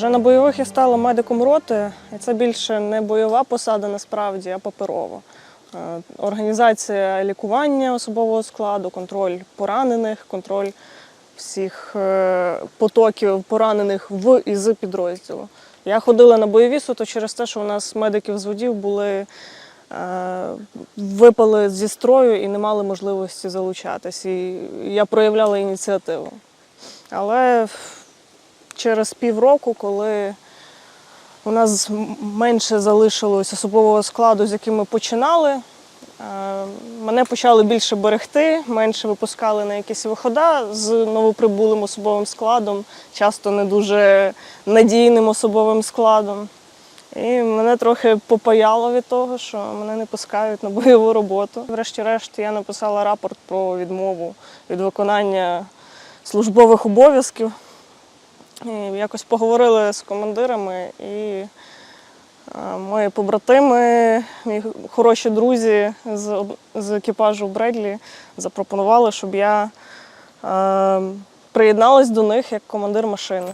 Вже на бойових я стала медиком роти, і це більше не бойова посада насправді, а паперова. Е, Організація лікування особового складу, контроль поранених, контроль всіх е, потоків поранених в і з підрозділу. Я ходила на бойові суто через те, що у нас медиків з водів були е, випали зі строю і не мали можливості залучатись. І я проявляла ініціативу. Але через півроку, коли у нас менше залишилось особового складу, з яким ми починали, е, мене почали більше берегти, менше випускали на якісь вихода з новоприбулим особовим складом, часто не дуже надійним особовим складом. І мене трохи попаяло від того, що мене не пускають на бойову роботу. Врешті-решт я написала рапорт про відмову від виконання службових обов'язків. І якось поговорили з командирами, і е, мої побратими, мої хороші друзі з, з екіпажу Бредлі запропонували, щоб я е, приєдналась до них як командир машини.